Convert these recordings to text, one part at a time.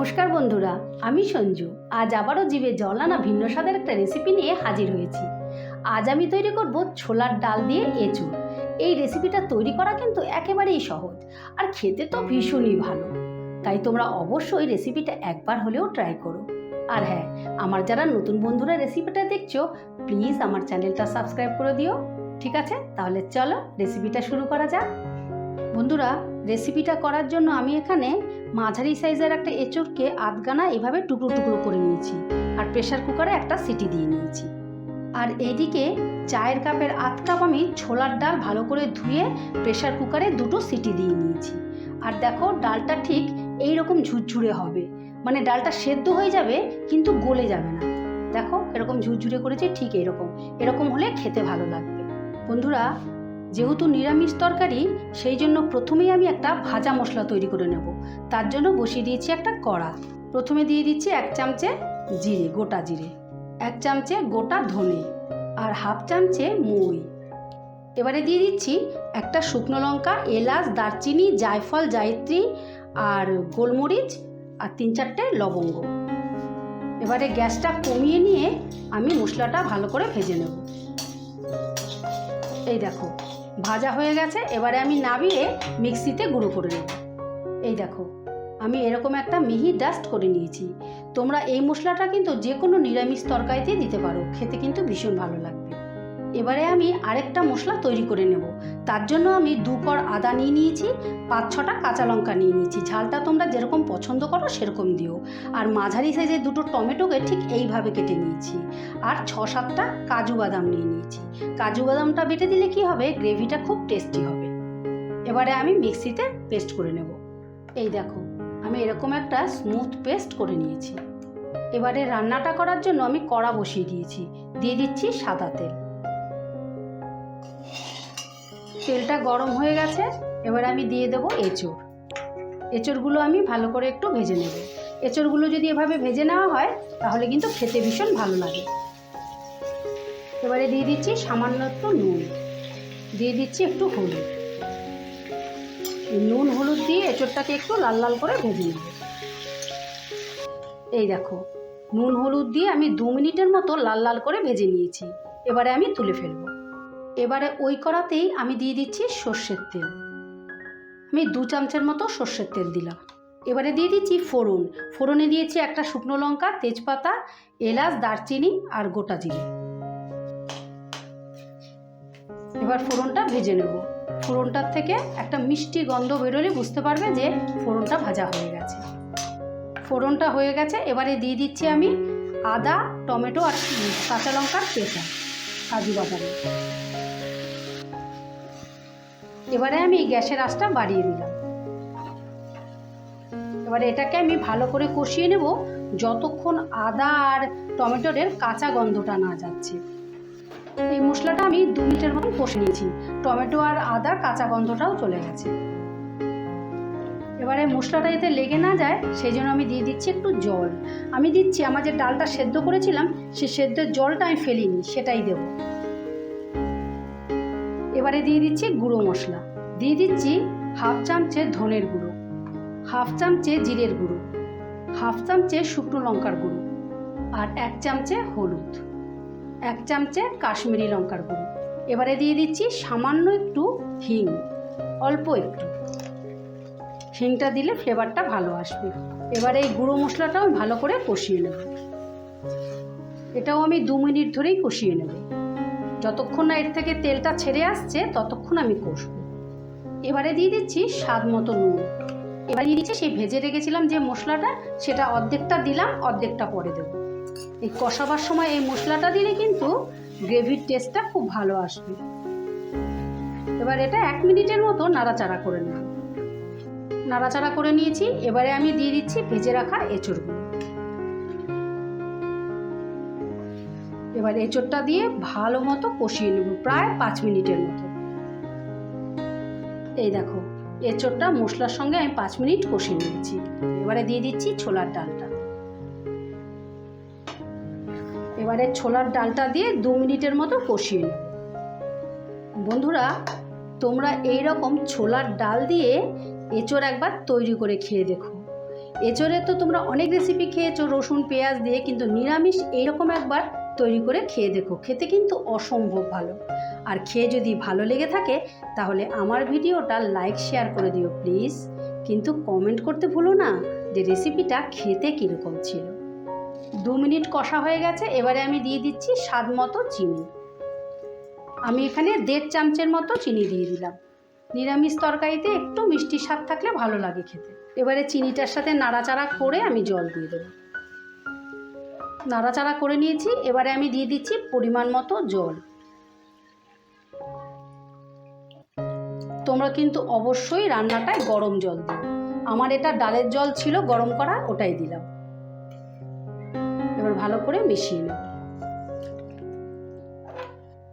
নমস্কার বন্ধুরা, আমি সঞ্জু। আজ আবারও জিভে জল আনা ভিন্ন স্বাদের একটা রেসিপি নিয়ে হাজির হয়েছি। আজ আমি তৈরি করব ছোলার ডাল দিয়ে এঁচুড় এই রেসিপিটা তৈরি করা কিন্তু একেবারেই সহজ, আর খেতে তো ভীষণই ভালো। তাই তোমরা অবশ্যই রেসিপিটা একবার হলেও ট্রাই করো। আর হ্যাঁ আমার যারা নতুন বন্ধুরা রেসিপিটা দেখছ প্লিজ আমার চ্যানেলটা সাবস্ক্রাইব করে দিও। ঠিক আছে? তাহলে চলো রেসিপিটা শুরু করা যাক। বন্ধুরা রেসিপিটা করার জন্য আমি এখানে মাঝারি সাইজের একটা এঁচড়কে আধগানা এভাবে টুকরো টুকরো করে নিয়েছি আর প্রেশার কুকারে একটা সিটি দিয়ে নিয়েছি। আর এইদিকে চায়ের কাপের আধ কাপ আমি ছোলার ডাল ভালো করে ধুয়ে প্রেশার কুকারে দুটো সিটি দিয়ে নিয়েছি। আর দেখো ডালটা ঠিক এই রকম ঝুরঝুরে হবে। মানে ডালটা সেদ্ধ হয়ে যাবে কিন্তু গলে যাবে না। দেখো এরকম ঝুরঝুরে করেছি ঠিক এরকম এরকম হলে খেতে ভালো লাগবে। বন্ধুরা যেহেতু নিরামিষ তরকারি, সেই জন্য প্রথমেই আমি একটা ভাজা মশলা তৈরি করে নেব। তার জন্য বসিয়ে দিয়েছি একটা কড়া। প্রথমে দিয়ে দিচ্ছি এক চামচে জিরে, গোটা জিরে। এক চামচে গোটা ধনে আর হাফ চামচে মুই। এবারে দিয়ে দিচ্ছি একটা শুকনো লঙ্কা, এলাচ, দারচিনি, জায়ফল, জায়ত্রী আর গোলমরিচ আর তিন চারটে লবঙ্গ। এবারে গ্যাসটা কমিয়ে নিয়ে আমি মশলাটা ভালো করে ভেজে নেব। এই দেখো ভাজা হয়ে গেছে, এবারে আমি নাবিয়ে মিক্সিতে গুঁড়ো করে নেব। এই দেখো, আমি এরকম একটা মিহি ডাস্ট করে নিয়েছি। তোমরা এই মশলাটা কিন্তু যে কোনো নিরামিষ তরকারিতেই দিতে পারো, খেতে কিন্তু ভীষণ ভালো লাগবে। এবারে আমি আরেকটা মশলা তৈরি করে নেব। তার জন্য আমি দু কর আদা নিয়ে নিয়েছি, পাঁচ ছটা কাঁচা লঙ্কা নিয়ে নিয়েছি। ঝালটা তোমরা যেরকম পছন্দ করো সেরকম দিও। আর মাঝারি সাইজের দুটো টমেটোকে ঠিক এইভাবে কেটে নিয়েছি। আর ছ সাতটা কাজু বাদাম নিয়ে নিয়েছি। কাজু বাদামটা বেটে দিলে কি হবে? গ্রেভিটা খুব টেস্টি হবে। এবারে আমি মিক্সিতে পেস্ট করে নেব। এই দেখো, আমি এরকম একটা স্মুথ পেস্ট করে নিয়েছি। এবারে রান্নাটা করার জন্য আমি কড়া বসিয়ে দিয়েছি। দিয়ে দিচ্ছি সাদা তেল। তেলটা গরম হয়ে গেছে, এবার আমি দিয়ে দেবো এঁচড়। এঁচড়গুলো আমি ভালো করে একটু ভেজে নেব। এঁচড়গুলো যদি এভাবে ভেজে নেওয়া হয়, তাহলে কিন্তু খেতে ভীষণ ভালো লাগে। এবারে দিয়ে দিচ্ছি সামান্য একটু নুন। দিয়ে দিচ্ছি একটু হলুদ। নুন হলুদ দিয়ে এঁচড়টাকে একটু লাল লাল করে ভেজে নেব। এই দেখো, নুন হলুদ দিয়ে আমি দু মিনিটের মতো লাল লাল করে ভেজে নিয়েছি। এবারে আমি তুলে ফেলব। এবারে ওই কড়াতেই আমি দিয়ে দিচ্ছি সর্ষের তেল। আমি দু চামচের মতো সর্ষের তেল দিলাম। এবারে দিয়ে দিচ্ছি ফোড়ন। ফোড়নে দিয়েছি একটা শুকনো লঙ্কা, তেজপাতা, এলাচ, দারচিনি আর গোটা জিরে। এবার ফোড়নটা ভেজে নেব। ফোড়নটার থেকে একটা মিষ্টি গন্ধ বেরোলে বুঝতে পারবে যে ফোড়নটা ভাজা হয়ে গেছে। ফোড়নটা হয়ে গেছে। এবারে দিয়ে দিচ্ছি আমি আদা, টমেটো আর কাঁচা লঙ্কার পেঁচা কাজু বাদাম। এবারে আমি গ্যাসের আঁচটা বাড়িয়ে দিলাম। এবারে এটাকে আমি ভালো করে কষিয়ে নেব যতক্ষণ আদা আর টমেটোর কাঁচা গন্ধটা না যাচ্ছে। এই মশলাটা আমি দু মিনিটের মতো কষে নিয়েছি। টমেটো আর আদার কাঁচা গন্ধটাও চলে গেছে। এবারে মশলাটা যাতে লেগে না যায়, সেই জন্য আমি দিয়ে দিচ্ছি একটু জল। আমি দিচ্ছি, আমার যে ডালটা সেদ্ধ করেছিলাম, সে সেদ্ধের জলটা আমি ফেলিনি, সেটাই দেব। এবারে দিয়ে দিচ্ছি গুঁড়ো মশলা। দিয়ে দিচ্ছি হাফ চামচে ধনের গুঁড়ো, হাফ চামচে জিরের গুঁড়ো, হাফ চামচে শুকনো লঙ্কার গুঁড়ো আর এক চামচে হলুদ, এক চামচে কাশ্মীরি লঙ্কার গুঁড়ো। এবারে দিয়ে দিচ্ছি সামান্য একটু হিং, অল্প একটু। হিংটা দিলে ফ্লেভারটা ভালো আসবে। এবারে এই গুঁড়ো মশলাটাও ভালো করে কষিয়ে নেব। এটাও আমি দু মিনিট ধরেই কষিয়ে নেব। যতক্ষণ না এর থেকে তেলটা ছেড়ে আসছে, ততক্ষণ আমি কষবো। এবারে দিয়ে দিচ্ছি স্বাদ মতো নুন। এবার দিয়ে দিচ্ছি সেই ভেজে রেখেছিলাম যে মশলাটা, সেটা অর্ধেকটা দিলাম, অর্ধেকটা পরে দেবো। এই কষাবার সময় এই মশলাটা দিলে কিন্তু গ্রেভির টেস্টটা খুব ভালো আসবে। এবার এটা এক মিনিটের মতো নাড়াচাড়া করে নেব। নাড়াচাড়া করে নিয়েছি, এবারে আমি দিয়ে দিচ্ছি ভেজে রাখা এঁচড়গুলো। এবার এঁচড়টা দিয়ে ভালো মতো কষিয়ে নেব, প্রায় পাঁচ মিনিটের মতো। এই দেখো, এঁচড়টা মশলার সঙ্গে আমি পাঁচ মিনিট কষিয়ে নিয়েছি। এবারে দিয়ে দিচ্ছি ছোলার ডালটা। এবারে ছোলার ডালটা দিয়ে দু মিনিটের মতো কষিয়ে নেব। বন্ধুরা, তোমরা এই রকম ছোলার ডাল দিয়ে এঁচড় একবার তৈরি করে খেয়ে দেখো এচোরে তো তোমরা অনেক রেসিপি খেয়েছো, রসুন, পেঁয়াজ দিয়ে, কিন্তু নিরামিষ এইরকম একবার তৈরি করে খেয়ে দেখো। খেতে কিন্তু অসম্ভব ভালো। আর খেয়ে যদি ভালো লেগে থাকে, তাহলে আমার ভিডিওটা লাইক শেয়ার করে দিও প্লিজ কিন্তু কমেন্ট করতে ভুলো না যে রেসিপিটা খেতে কীরকম ছিল। দু মিনিট কষা হয়ে গেছে, এবারে আমি দিয়ে দিচ্ছি স্বাদ মতো চিনি। আমি এখানে দেড় চামচের মতো চিনি দিয়ে দিলাম। নিরামিষ তরকারিতে একটু মিষ্টি স্বাদ থাকলে ভালো লাগে খেতে। এবারে চিনিটার সাথে নাড়াচাড়া করে আমি জল দিয়ে দেবো। নাড়াচাড়া করে নিয়েছি, এবারে আমি দিয়ে দিচ্ছি পরিমাণ মতো জল। তোমরা কিন্তু অবশ্যই রান্নাটায় গরম জল দিও। আমার এটা ডালের জল ছিল, গরম করা ওটাই দিলাম। এবার ভালো করে মিশিয়ে নেব।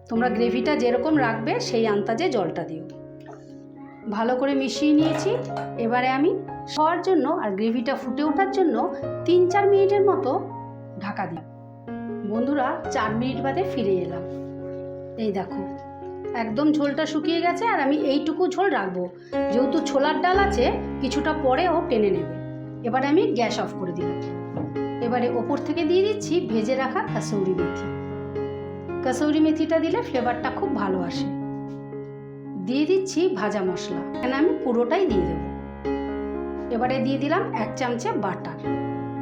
তোমরা গ্রেভিটা যেরকম রাখবে, সেই আন্দাজে জলটা দিও। ভালো করে মিশিয়ে নিয়েছি। এবারে আমি খাওয়ার জন্য আর গ্রেভিটা ফুটে ওঠার জন্য তিন চার মিনিটের মতো ঢাকা দিই বন্ধুরা, চার মিনিট বাদে ফিরে এলাম। এই দেখো, একদম ঝোলটা শুকিয়ে গেছে আর আমি এইটুকু ঝোল রাখব। যেহেতু ছোলার ডাল আছে, কিছুটা পরেও টেনে নেবে। এবারে আমি গ্যাস অফ করে দিলাম। এবারে ওপর থেকে দিয়ে দিচ্ছি ভেজে রাখা কাসৌরি মেথি। কাসৌরি মেথিটা দিলে ফ্লেভারটা খুব ভালো আসে। দিয়ে দিচ্ছি ভাজা মশলা। এখানে আমি পুরোটাই দিয়ে দেবো। এবারে দিয়ে দিলাম এক চামচে বাটার।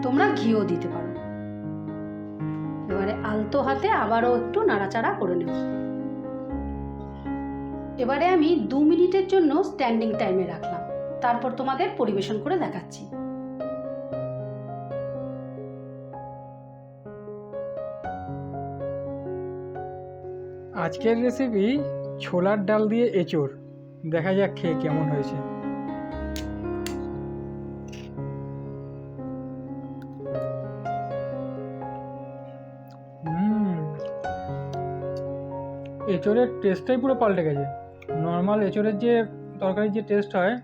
তোমরা ঘিও দিতে পারো। এবারে আলতো হাতে আবারও একটু নাড়াচাড়া করে নেব। এবারে আমি দু মিনিটের জন্য স্ট্যান্ডিং টাইমে রাখলাম। তারপর তোমাদের পরিবেশন করে দেখাচ্ছি। আজকের রেসিপি ছোলার ডাল দিয়ে এঁচোড়। দেখা যাক খেয়ে কেমন হয়েছে। হুম। এঁচোড়ের টেস্টটাই পুরো পাল্টে গেছে। নর্মাল এঁচোড়ের যে তরকারির যে টেস্ট হয়,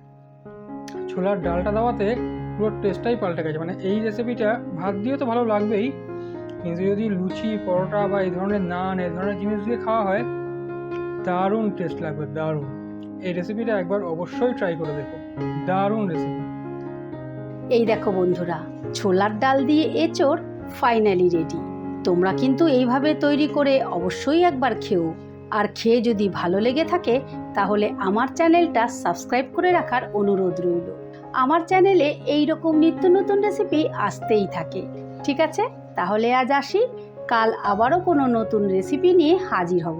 ছোলার ডালটা দেওয়াতে পুরো টেস্টটাই পাল্টে গেছে। মানে এই রেসিপিটা ভাত দিয়ে তো ভালো লাগবেই। কিন্তু যদি লুচি, পরোটা বা এই ধরনের নান, এই ধরনের জিনিস দিয়ে খাওয়া হয় দারুণ টেস্ট লাগবে, দারুণ। এই রেসিপিটা একবার অবশ্যই ট্রাই করে দেখো, দারুণ রেসিপি এই দেখো বন্ধুরা, ছোলার ডাল দিয়ে এঁচোড় ফাইনালি রেডি তোমরা কিন্তু এইভাবে তৈরি করে অবশ্যই একবার খেও। আর খেয়ে যদি ভালো লেগে থাকে, তাহলে আমার চ্যানেলটা সাবস্ক্রাইব করে রাখার অনুরোধ রইল। আমার চ্যানেলে এই রকম নিত্য নতুন রেসিপি আসতেই থাকে। ঠিক আছে? তাহলে আজ আসি, কাল আবারও কোনো নতুন রেসিপি নিয়ে হাজির হব।